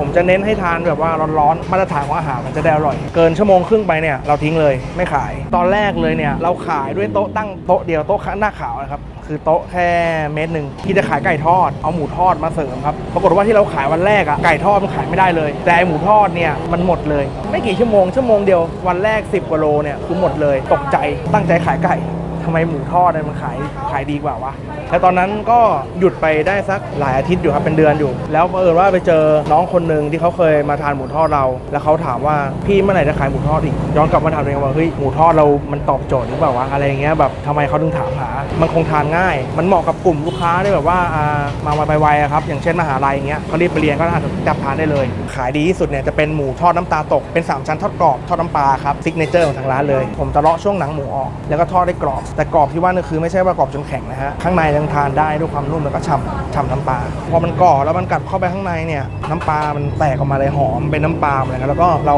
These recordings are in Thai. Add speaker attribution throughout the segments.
Speaker 1: ผมจะเน้นให้ทานแบบว่าร้อนๆมาตรฐานของอาหารมันจะได้อร่อย เกินชั่วโมงครึ่งไปเนี่ยเราทิ้งเลยไม่ขาย ตอนแรกเลยเนี่ยเราขายด้วยโต๊ะตั้งโต๊ะเดียวโต๊ะหน้าขาวนะครับคือโต๊ะแค่เมตรหนึ่งที่จะขายไก่ทอดเอาหมูทอดมาเสริมครับปรากฏว่าที่เราขายวันแรกอะไก่ทอดมันขายไม่ได้เลย แต่ไอหมูทอดเนี่ยมันหมดเลย ไม่กี่ชั่วโมงชั่วโมงเดียววันแรก 10กว่าโลเนี่ยคือหมดเลยตกใจตั้งใจขายไก่ ทำไมหมูทอดเนี่ยมันขายขายดีกว่าวะแล้วตอนนั้นก็หยุดไปได้สักหลายอาทิตย์อยู่ครับเป็นเดือนอยู่ แล้วบังเอิญว่าไปเจอน้องคนหนึ่งที่เขาเคยมาทานหมูทอดเรา แล้วเขาถามว่าพี่เมื่อไหร่จะขายหมูทอดอีกย้อนกลับมาถามตัวเองว่าเฮ้ยหมูทอดเรามันตอบโจทย์หรือเปล่าวะอะไรอย่างเงี้ยแบบทำไมเขาถึงถามหา มันคงทานง่าย มันเหมาะกับกลุ่มลูกค้าที่แบบว่าอ่ามาไวๆอะครับอย่างเช่นมหาลัยอย่างเงี้ยเขารีบไปเรียนก็อาจจะจับทานได้เลย ขายดีที่สุดเนี่ยจะเป็นหมูทอดน้ำตาตกเป็นสามชั้นทอดกรอบทอดน้ำปลาครับซิกเนเจอร์ของทางร้านเลย ผมจะเลาะช่วงหนังหมูออกแล้วก็ทอดได้กรอบแต่กรอบที่ว่านี่คือไม่ใช่ว่ากรอบจนแข็งนะฮะข้างในยังทานได้ด้วยความนุ่มแล้วก็ฉ่ำฉ่ำน้ำปลาพอมันกรอบแล้วมันกัดเข้าไปข้างในเนี่ยน้ำปลามันแตกออกมาเลยหอมเป็นน้ำปลาเลยนะแล้วก็เรา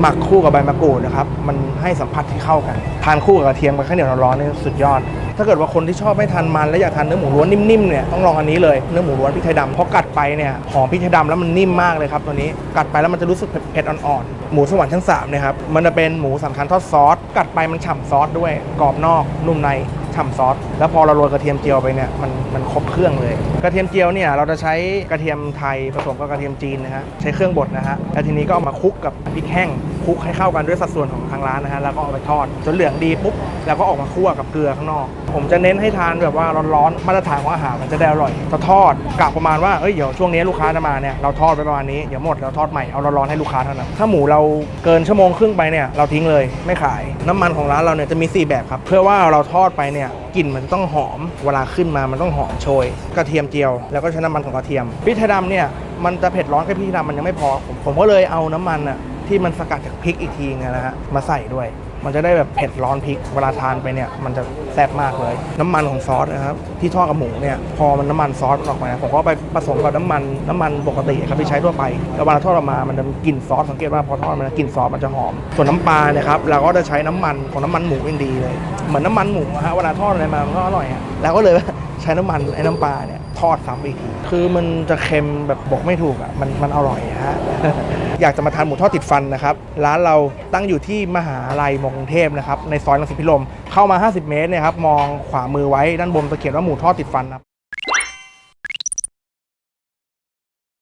Speaker 1: หมักคู่กับใบมะกรูดนะครับมันให้สัมผัสที่เข้ากัน ทานคู่กับกระเทียมกับข้าวเหนียวร้อนๆนี่สุดยอด ถ้าเกิดว่าคนที่ชอบไม่ทานมันและอยากทานเนื้อหมูล้วนนิ่มๆเนี่ยต้องลองอันนี้เลยเนื้อหมูล้วนพริกไทยดำเพราะกัดไปเนี่ยหอมพริกไทยดำแล้วมันนิ่มมากเลยครับตัวนี้กัดไปแล้วมันจะรู้สึกเผ็ดๆอ่อนๆหมูสวรรค์ชั้นสามเนี่ยครับมันจะเป็นหมูสามชั้นทอดซอสกัดไปมันฉ่ำซอสด้วยกรอบนอกนุ่มในฉ่ำซอสแล้วพอเราโรยกระเทียมเจียวไปเนี่ยมันมันครบเครื่องเลย กระเทียมเจียวเนี่ยเราจะใช้กระเทียมไทยผสมกับกระเทียมจีนนะฮะใช้เครื่องบดนะฮะแล้วทีนี้ก็เอามาคลุกกับพริกแห้ง คลุกให้เข้ากันด้วยสัดส่วนของทางร้านนะฮะแล้วก็เอาไปทอดจนเหลืองดีปุ๊บแล้วก็ออกมาคั่วกับเกลือข้างนอก ผมจะเน้นให้ทานแบบว่าร้อนๆมาตรฐานของอาหารมันจะได้อร่อยจะทอดกะประมาณว่าเอ้ยเดี๋ยวช่วงนี้ลูกค้าจะมาเนี่ยเราทอดไปประมาณนี้เดี๋ยวหมดเราทอดใหม่เอาร้อนๆให้ลูกค้าเท่านั้นถ้าหมูเราเกินชั่วโมงครึ่งไปเนี่ยเราทิ้งเลยไม่ขายน้ำมันของร้านเราเนี่ยจะมี 4 แบบครับเพื่อว่าเราทอดไปเนี่ยกลิ่นมันต้องหอม เวลาขึ้นมามันต้องหอมโชย กระเทียมเจียว แล้วก็ใช้น้ำมันของกระเทียมพริกไทยดำเนี่ยมันจะเผ็ดร้อนแค่พริกไทยดำมันยังไม่พอผมผมก็เลยเอาน้ำมันอะ ที่มันสกัดจากพริกอีกทีเนี่ยนะฮะมาใส่ด้วย มันจะได้แบบเผ็ดร้อนพริกเวลาทานไปเนี่ยมันจะแซ่บมากเลย น้ำมันของซอสนะครับที่ทอดกับหมูเนี่ยพอมันน้ำมันซอสออกมาผมก็ไปผสมกับน้ำมันน้ำมันปกติครับที่ใช้ทั่วไปแล้วเวลาทอดออกมามันจะกลิ่นซอสสังเกตว่าพอทอดมันกลิ่นซอสมันจะหอม ส่วนน้ำปลาเนี่ยครับเราก็จะใช้น้ำมันของน้ำมันหมูเป็นดีเลยเหมือนน้ำมันหมูอะฮะเวลาทอดอะไรมามันก็อร่อยอะแล้วก็เลยใช้น้ำมันไอ้น้ำปลาเนี่ย ทอดซ้ำอีกทีคือมันจะเค็มแบบบอกไม่ถูกอะมันมันอร่อยฮะ อยากจะมาทานหมูทอดติดฟันนะครับ ร้านเราตั้งอยู่ที่มหาลัยมกรุงเทพนะครับ ในซอยรังสิตพิรม เข้ามา 50 เมตรเนี่ยครับ มองขวามือไว้ด้านบนจะเขียนว่าหมูทอดติดฟันครับ